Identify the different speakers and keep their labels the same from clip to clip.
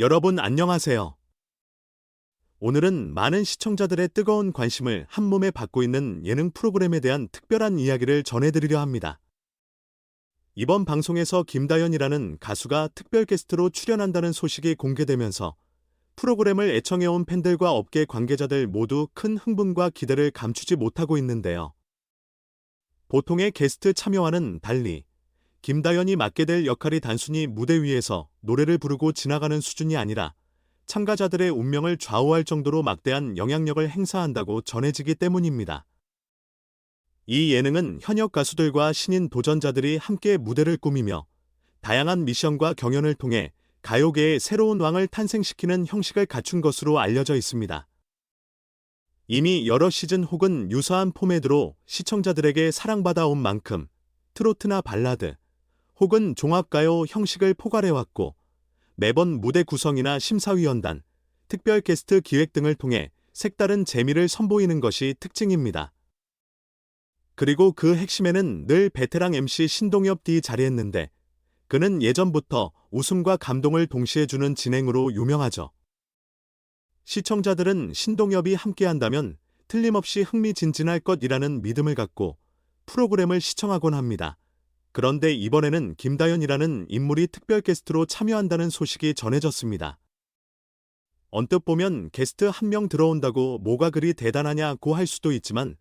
Speaker 1: 여러분 안녕하세요. 오늘은 많은 시청자들의 뜨거운 관심을 한 몸에 받고 있는 예능 프로그램에 대한 특별한 이야기를 전해드리려 합니다. 이번 방송에서 김다연이라는 가수가 특별 게스트로 출연한다는 소식이 공개되면서 프로그램을 애청해온 팬들과 업계 관계자들 모두 큰 흥분과 기대를 감추지 못하고 있는데요. 보통의 게스트 참여와는 달리 김다연이 맡게 될 역할이 단순히 무대 위에서 노래를 부르고 지나가는 수준이 아니라 참가자들의 운명을 좌우할 정도로 막대한 영향력을 행사한다고 전해지기 때문입니다. 이 예능은 현역 가수들과 신인 도전자들이 함께 무대를 꾸미며 다양한 미션과 경연을 통해 가요계의 새로운 왕을 탄생시키는 형식을 갖춘 것으로 알려져 있습니다. 이미 여러 시즌 혹은 유사한 포맷으로 시청자들에게 사랑받아온 만큼 트로트나 발라드 혹은 종합가요 형식을 포괄해왔고 매번 무대 구성이나 심사위원단, 특별 게스트 기획 등을 통해 색다른 재미를 선보이는 것이 특징입니다. 그리고 그 핵심에는 늘 베테랑 MC 신동엽 D 자리했는데 그는 예전부터 웃음과 감동을 동시에 주는 진행으로 유명하죠. 시청자들은 신동엽이 함께한다면 틀림없이 흥미진진할 것이라는 믿음을 갖고 프로그램을 시청하곤 합니다. 그런데 이번에는 김다연이라는 인물이 특별 게스트로 참여한다는 소식이 전해졌습니다. 언뜻 보면 게스트 한 명 들어온다고 뭐가 그리 대단하냐고 할 수도 있지만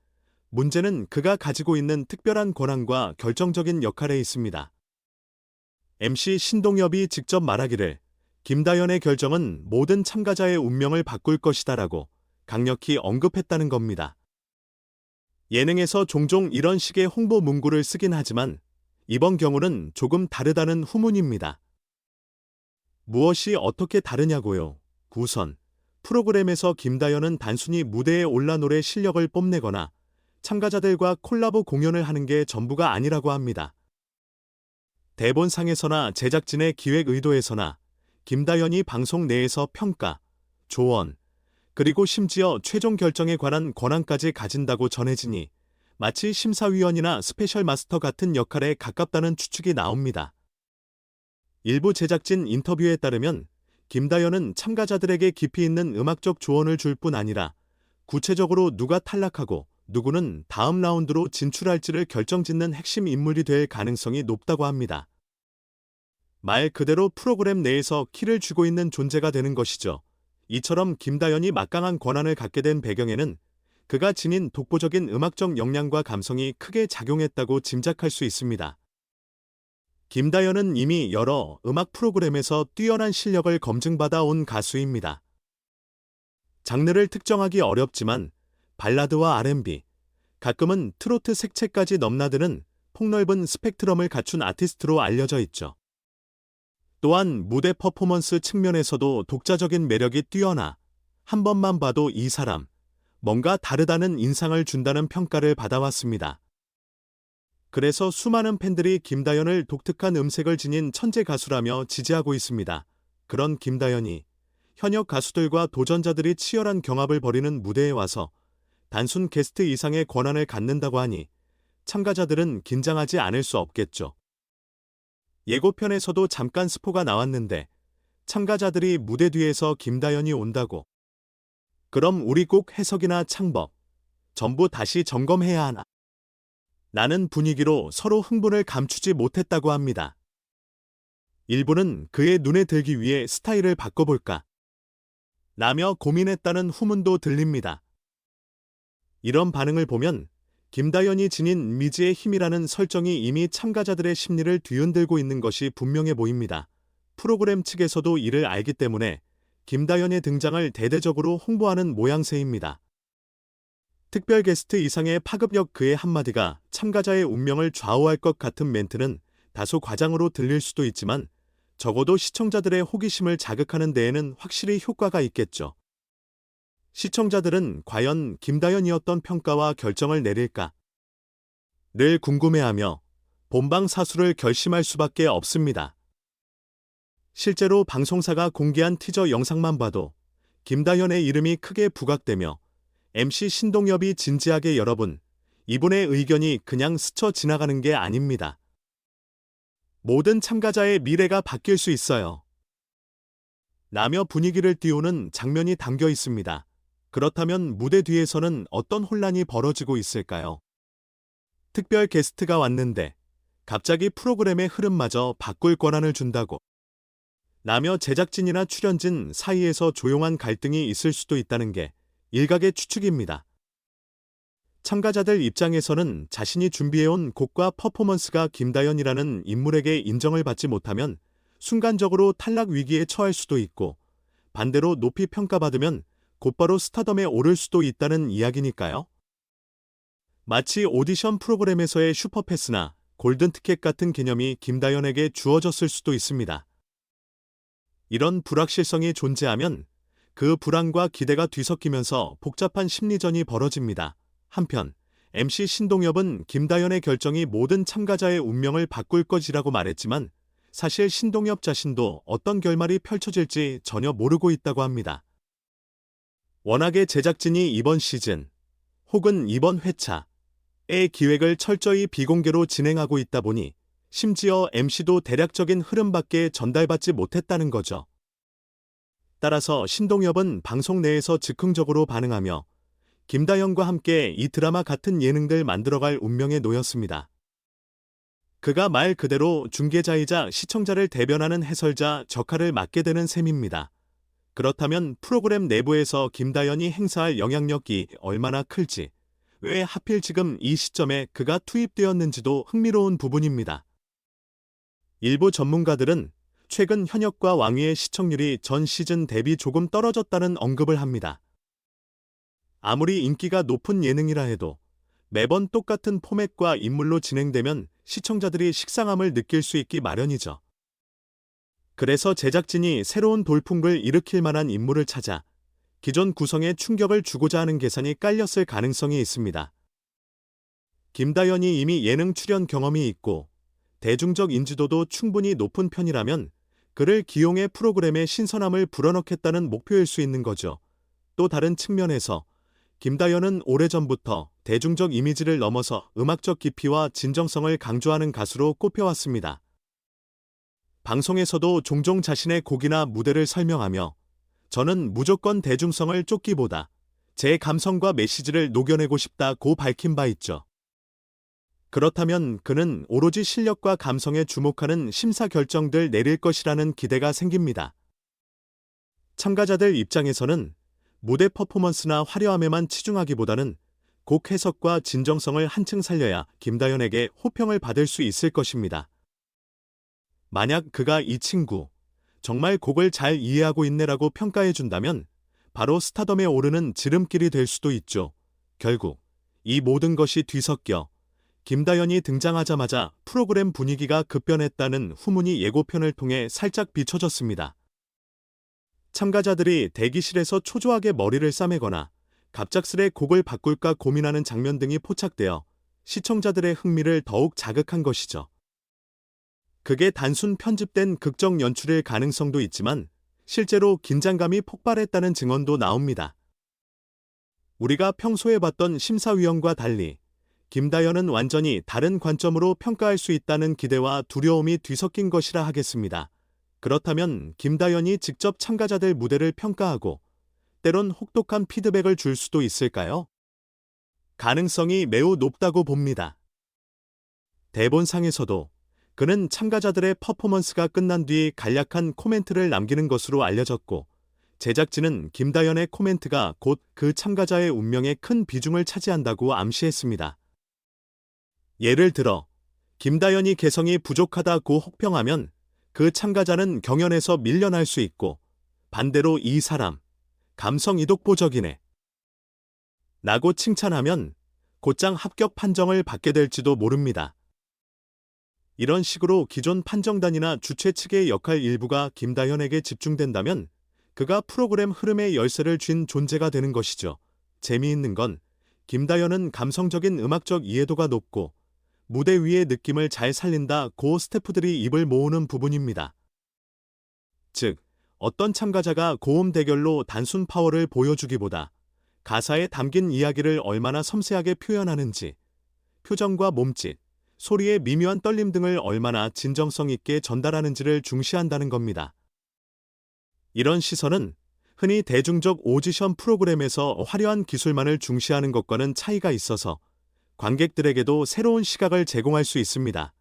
Speaker 1: 문제는 그가 가지고 있는 특별한 권한과 결정적인 역할에 있습니다. MC 신동엽이 직접 말하기를 김다연의 결정은 모든 참가자의 운명을 바꿀 것이다라고 강력히 언급했다는 겁니다. 예능에서 종종 이런 식의 홍보 문구를 쓰긴 하지만 이번 경우는 조금 다르다는 후문입니다. 무엇이 어떻게 다르냐고요? 우선 프로그램에서 김다연은 단순히 무대에 올라 노래 실력을 뽐내거나 참가자들과 콜라보 공연을 하는 게 전부가 아니라고 합니다. 대본상에서나 제작진의 기획 의도에서나 김다연이 방송 내에서 평가, 조언, 그리고 심지어 최종 결정에 관한 권한까지 가진다고 전해지니 마치 심사위원이나 스페셜 마스터 같은 역할에 가깝다는 추측이 나옵니다. 일부 제작진 인터뷰에 따르면 김다연은 참가자들에게 깊이 있는 음악적 조언을 줄 뿐 아니라 구체적으로 누가 탈락하고 누구는 다음 라운드로 진출할지를 결정짓는 핵심 인물이 될 가능성이 높다고 합니다. 말 그대로 프로그램 내에서 키를 쥐고 있는 존재가 되는 것이죠. 이처럼 김다연이 막강한 권한을 갖게 된 배경에는 그가 지닌 독보적인 음악적 역량과 감성이 크게 작용했다고 짐작할 수 있습니다. 김다연은 이미 여러 음악 프로그램에서 뛰어난 실력을 검증받아 온 가수입니다. 장르를 특정하기 어렵지만 발라드와 R&B, 가끔은 트로트 색채까지 넘나드는 폭넓은 스펙트럼을 갖춘 아티스트로 알려져 있죠. 또한 무대 퍼포먼스 측면에서도 독자적인 매력이 뛰어나 한 번만 봐도 이 사람, 뭔가 다르다는 인상을 준다는 평가를 받아왔습니다. 그래서 수많은 팬들이 김다연을 독특한 음색을 지닌 천재 가수라며 지지하고 있습니다. 그런 김다연이 현역 가수들과 도전자들이 치열한 경합을 벌이는 무대에 와서 단순 게스트 이상의 권한을 갖는다고 하니 참가자들은 긴장하지 않을 수 없겠죠. 예고편에서도 잠깐 스포가 나왔는데 참가자들이 무대 뒤에서 김다연이 온다고. 그럼 우리 꼭 해석이나 창법, 전부 다시 점검해야 하나. 나는 분위기로 서로 흥분을 감추지 못했다고 합니다. 일부는 그의 눈에 들기 위해 스타일을 바꿔볼까. 라며 고민했다는 후문도 들립니다. 이런 반응을 보면 김다연이 지닌 미지의 힘이라는 설정이 이미 참가자들의 심리를 뒤흔들고 있는 것이 분명해 보입니다. 프로그램 측에서도 이를 알기 때문에 김다연의 등장을 대대적으로 홍보하는 모양새입니다. 특별 게스트 이상의 파급력 그의 한마디가 참가자의 운명을 좌우할 것 같은 멘트는 다소 과장으로 들릴 수도 있지만 적어도 시청자들의 호기심을 자극하는 데에는 확실히 효과가 있겠죠. 시청자들은 과연 김다연이었던 평가와 결정을 내릴까? 늘 궁금해하며 본방 사수를 결심할 수밖에 없습니다. 실제로 방송사가 공개한 티저 영상만 봐도 김다연의 이름이 크게 부각되며 MC 신동엽이 진지하게 여러분, 이분의 의견이 그냥 스쳐 지나가는 게 아닙니다. 모든 참가자의 미래가 바뀔 수 있어요. 라며 분위기를 띄우는 장면이 담겨 있습니다. 그렇다면 무대 뒤에서는 어떤 혼란이 벌어지고 있을까요? 특별 게스트가 왔는데 갑자기 프로그램의 흐름마저 바꿀 권한을 준다고 라며 제작진이나 출연진 사이에서 조용한 갈등이 있을 수도 있다는 게 일각의 추측입니다. 참가자들 입장에서는 자신이 준비해온 곡과 퍼포먼스가 김다연이라는 인물에게 인정을 받지 못하면 순간적으로 탈락 위기에 처할 수도 있고 반대로 높이 평가받으면 곧바로 스타덤에 오를 수도 있다는 이야기니까요. 마치 오디션 프로그램에서의 슈퍼패스나 골든 티켓 같은 개념이 김다연에게 주어졌을 수도 있습니다. 이런 불확실성이 존재하면 그 불안과 기대가 뒤섞이면서 복잡한 심리전이 벌어집니다. 한편 MC 신동엽은 김다연의 결정이 모든 참가자의 운명을 바꿀 것이라고 말했지만 사실 신동엽 자신도 어떤 결말이 펼쳐질지 전혀 모르고 있다고 합니다. 워낙에 제작진이 이번 시즌 혹은 이번 회차의 기획을 철저히 비공개로 진행하고 있다 보니 심지어 MC도 대략적인 흐름밖에 전달받지 못했다는 거죠. 따라서 신동엽은 방송 내에서 즉흥적으로 반응하며 김다영과 함께 이 드라마 같은 예능들 만들어갈 운명에 놓였습니다. 그가 말 그대로 중계자이자 시청자를 대변하는 해설자 적할을 맡게 되는 셈입니다. 그렇다면 프로그램 내부에서 김다연이 행사할 영향력이 얼마나 클지, 왜 하필 지금 이 시점에 그가 투입되었는지도 흥미로운 부분입니다. 일부 전문가들은 최근 현역과 왕위의 시청률이 전 시즌 대비 조금 떨어졌다는 언급을 합니다. 아무리 인기가 높은 예능이라 해도 매번 똑같은 포맷과 인물로 진행되면 시청자들이 식상함을 느낄 수 있기 마련이죠. 그래서 제작진이 새로운 돌풍을 일으킬 만한 인물을 찾아 기존 구성에 충격을 주고자 하는 계산이 깔렸을 가능성이 있습니다. 김다연이 이미 예능 출연 경험이 있고 대중적 인지도도 충분히 높은 편이라면 그를 기용해 프로그램의 신선함을 불어넣겠다는 목표일 수 있는 거죠. 또 다른 측면에서 김다연은 오래전부터 대중적 이미지를 넘어서 음악적 깊이와 진정성을 강조하는 가수로 꼽혀왔습니다. 방송에서도 종종 자신의 곡이나 무대를 설명하며 저는 무조건 대중성을 쫓기보다 제 감성과 메시지를 녹여내고 싶다고 밝힌 바 있죠. 그렇다면 그는 오로지 실력과 감성에 주목하는 심사 결정들 내릴 것이라는 기대가 생깁니다. 참가자들 입장에서는 무대 퍼포먼스나 화려함에만 치중하기보다는 곡 해석과 진정성을 한층 살려야 김다연에게 호평을 받을 수 있을 것입니다. 만약 그가 이 친구, 정말 곡을 잘 이해하고 있네라고 평가해 준다면 바로 스타덤에 오르는 지름길이 될 수도 있죠. 결국 이 모든 것이 뒤섞여 김다연이 등장하자마자 프로그램 분위기가 급변했다는 후문이 예고편을 통해 살짝 비춰졌습니다. 참가자들이 대기실에서 초조하게 머리를 싸매거나 갑작스레 곡을 바꿀까 고민하는 장면 등이 포착되어 시청자들의 흥미를 더욱 자극한 것이죠. 그게 단순 편집된 극적 연출일 가능성도 있지만 실제로 긴장감이 폭발했다는 증언도 나옵니다. 우리가 평소에 봤던 심사위원과 달리 김다연은 완전히 다른 관점으로 평가할 수 있다는 기대와 두려움이 뒤섞인 것이라 하겠습니다. 그렇다면 김다연이 직접 참가자들 무대를 평가하고 때론 혹독한 피드백을 줄 수도 있을까요? 가능성이 매우 높다고 봅니다. 대본상에서도 그는 참가자들의 퍼포먼스가 끝난 뒤 간략한 코멘트를 남기는 것으로 알려졌고 제작진은 김다연의 코멘트가 곧 그 참가자의 운명에 큰 비중을 차지한다고 암시했습니다. 예를 들어 김다연이 개성이 부족하다고 혹평하면 그 참가자는 경연에서 밀려날 수 있고 반대로 이 사람 감성 이 독보적이네 라고 칭찬하면 곧장 합격 판정을 받게 될지도 모릅니다. 이런 식으로 기존 판정단이나 주최 측의 역할 일부가 김다현에게 집중된다면 그가 프로그램 흐름의 열쇠를 쥔 존재가 되는 것이죠. 재미있는 건 김다현은 감성적인 음악적 이해도가 높고 무대 위의 느낌을 잘 살린다 고 스태프들이 입을 모으는 부분입니다. 즉, 어떤 참가자가 고음 대결로 단순 파워를 보여주기보다 가사에 담긴 이야기를 얼마나 섬세하게 표현하는지, 표정과 몸짓, 소리의 미묘한 떨림 등을 얼마나 진정성 있게 전달하는지를 중시한다는 겁니다. 이런 시선은 흔히 대중적 오디션 프로그램에서 화려한 기술만을 중시하는 것과는 차이가 있어서 관객들에게도 새로운 시각을 제공할 수 있습니다.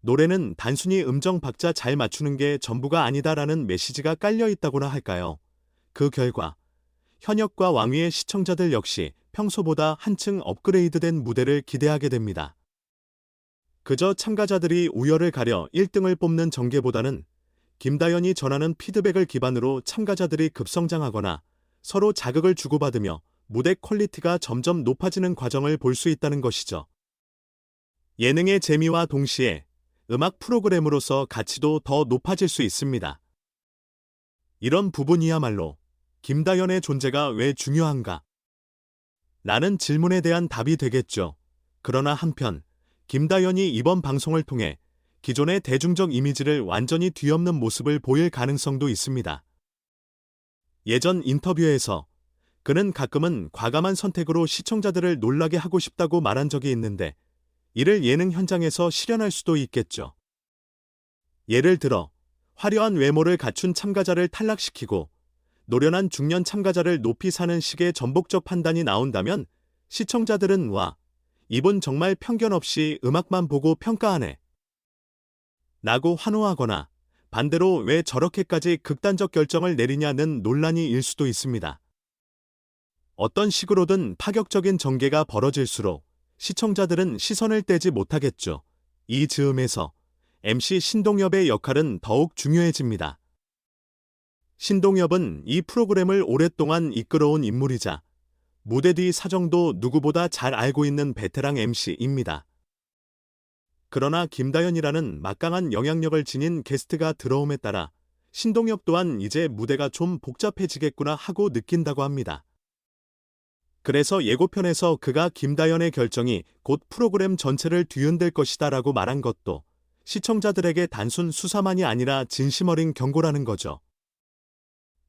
Speaker 1: 노래는 단순히 음정 박자 잘 맞추는 게 전부가 아니다라는 메시지가 깔려 있다고나 할까요? 그 결과 현역과 왕위의 시청자들 역시 평소보다 한층 업그레이드된 무대를 기대하게 됩니다. 그저 참가자들이 우열을 가려 1등을 뽑는 전개보다는 김다연이 전하는 피드백을 기반으로 참가자들이 급성장하거나 서로 자극을 주고받으며 무대 퀄리티가 점점 높아지는 과정을 볼 수 있다는 것이죠. 예능의 재미와 동시에 음악 프로그램으로서 가치도 더 높아질 수 있습니다. 이런 부분이야말로 김다연의 존재가 왜 중요한가? 라는 질문에 대한 답이 되겠죠. 그러나 한편, 김다연이 이번 방송을 통해 기존의 대중적 이미지를 완전히 뒤엎는 모습을 보일 가능성도 있습니다. 예전 인터뷰에서 그는 가끔은 과감한 선택으로 시청자들을 놀라게 하고 싶다고 말한 적이 있는데 이를 예능 현장에서 실현할 수도 있겠죠. 예를 들어 화려한 외모를 갖춘 참가자를 탈락시키고 노련한 중년 참가자를 높이 사는 식의 전복적 판단이 나온다면 시청자들은 와, 이분 정말 편견 없이 음악만 보고 평가하네. 라고 환호하거나 반대로 왜 저렇게까지 극단적 결정을 내리냐는 논란이 일 수도 있습니다. 어떤 식으로든 파격적인 전개가 벌어질수록 시청자들은 시선을 떼지 못하겠죠. 이 즈음에서 MC 신동엽의 역할은 더욱 중요해집니다. 신동엽은 이 프로그램을 오랫동안 이끌어온 인물이자 무대 뒤 사정도 누구보다 잘 알고 있는 베테랑 MC입니다. 그러나 김다연이라는 막강한 영향력을 지닌 게스트가 들어옴에 따라 신동엽 또한 이제 무대가 좀 복잡해지겠구나 하고 느낀다고 합니다. 그래서 예고편에서 그가 김다연의 결정이 곧 프로그램 전체를 뒤흔들 것이다 라고 말한 것도 시청자들에게 단순 수사만이 아니라 진심 어린 경고라는 거죠.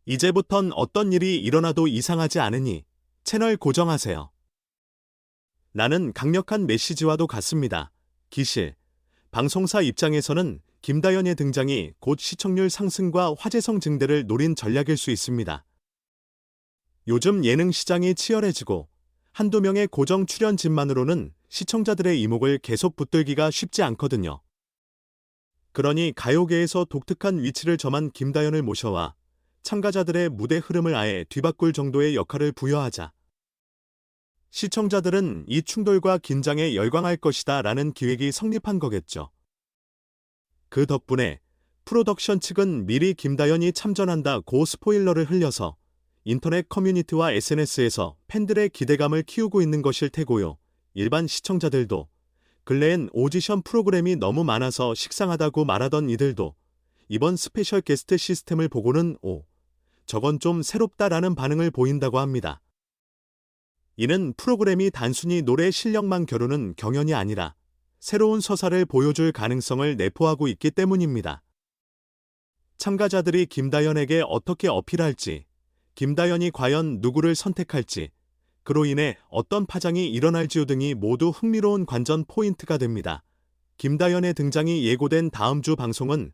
Speaker 1: 이제부턴 어떤 일이 일어나도 이상하지 않으니 채널 고정하세요. 라는 강력한 메시지와도 같습니다. 기실. 방송사 입장에서는 김다연의 등장이 곧 시청률 상승과 화제성 증대를 노린 전략일 수 있습니다. 요즘 예능 시장이 치열해지고 한두 명의 고정 출연진만으로는 시청자들의 이목을 계속 붙들기가 쉽지 않거든요. 그러니 가요계에서 독특한 위치를 점한 김다연을 모셔와 참가자들의 무대 흐름을 아예 뒤바꿀 정도의 역할을 부여하자. 시청자들은 이 충돌과 긴장에 열광할 것이다 라는 기획이 성립한 거겠죠. 그 덕분에 프로덕션 측은 미리 김다연이 참전한다 고 스포일러를 흘려서 인터넷 커뮤니티와 SNS에서 팬들의 기대감을 키우고 있는 것일 테고요. 일반 시청자들도 근래엔 오디션 프로그램이 너무 많아서 식상하다고 말하던 이들도 이번 스페셜 게스트 시스템을 보고는 오, 저건 좀 새롭다라는 반응을 보인다고 합니다. 이는 프로그램이 단순히 노래 실력만 겨루는 경연이 아니라 새로운 서사를 보여줄 가능성을 내포하고 있기 때문입니다. 참가자들이 김다연에게 어떻게 어필할지, 김다연이 과연 누구를 선택할지, 그로 인해 어떤 파장이 일어날지 등이 모두 흥미로운 관전 포인트가 됩니다. 김다연의 등장이 예고된 다음 주 방송은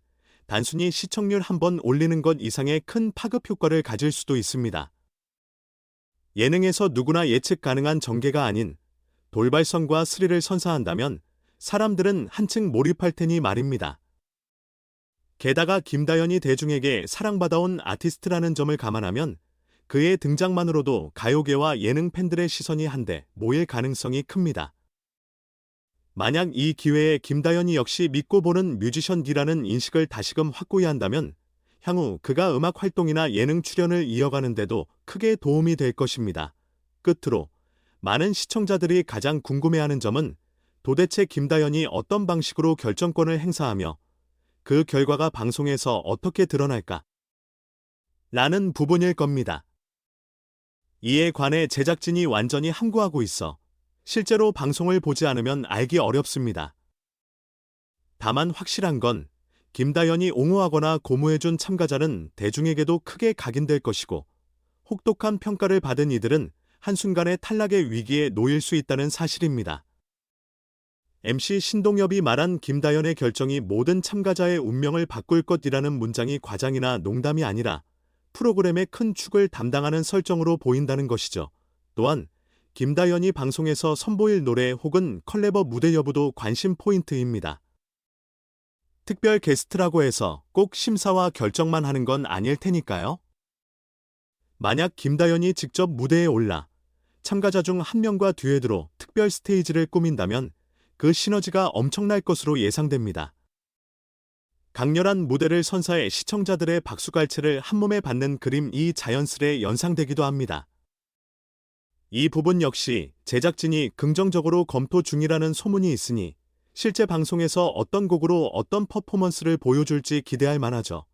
Speaker 1: 단순히 시청률 한 번 올리는 것 이상의 큰 파급 효과를 가질 수도 있습니다. 예능에서 누구나 예측 가능한 전개가 아닌 돌발성과 스릴을 선사한다면 사람들은 한층 몰입할 테니 말입니다. 게다가 김다연이 대중에게 사랑받아온 아티스트라는 점을 감안하면 그의 등장만으로도 가요계와 예능 팬들의 시선이 한데 모일 가능성이 큽니다. 만약 이 기회에 김다연이 역시 믿고 보는 뮤지션기라는 인식을 다시금 확고히 한다면 향후 그가 음악 활동이나 예능 출연을 이어가는데도 크게 도움이 될 것입니다. 끝으로 많은 시청자들이 가장 궁금해하는 점은 도대체 김다연이 어떤 방식으로 결정권을 행사하며 그 결과가 방송에서 어떻게 드러날까? 라는 부분일 겁니다. 이에 관해 제작진이 완전히 함구하고 있어 실제로 방송을 보지 않으면 알기 어렵습니다. 다만 확실한 건 김다연이 옹호하거나 고무해준 참가자는 대중에게도 크게 각인될 것이고 혹독한 평가를 받은 이들은 한순간에 탈락의 위기에 놓일 수 있다는 사실입니다. MC 신동엽이 말한 김다연의 결정이 모든 참가자의 운명을 바꿀 것이라는 문장이 과장이나 농담이 아니라 프로그램의 큰 축을 담당하는 설정으로 보인다는 것이죠. 또한 김다연이 방송에서 선보일 노래 혹은 컬래버 무대 여부도 관심 포인트입니다. 특별 게스트라고 해서 꼭 심사와 결정만 하는 건 아닐 테니까요. 만약 김다연이 직접 무대에 올라 참가자 중 한 명과 듀엣으로 특별 스테이지를 꾸민다면 그 시너지가 엄청날 것으로 예상됩니다. 강렬한 무대를 선사해 시청자들의 박수갈채를 한몸에 받는 그림이 자연스레 연상되기도 합니다. 이 부분 역시 제작진이 긍정적으로 검토 중이라는 소문이 있으니 실제 방송에서 어떤 곡으로 어떤 퍼포먼스를 보여줄지 기대할 만하죠.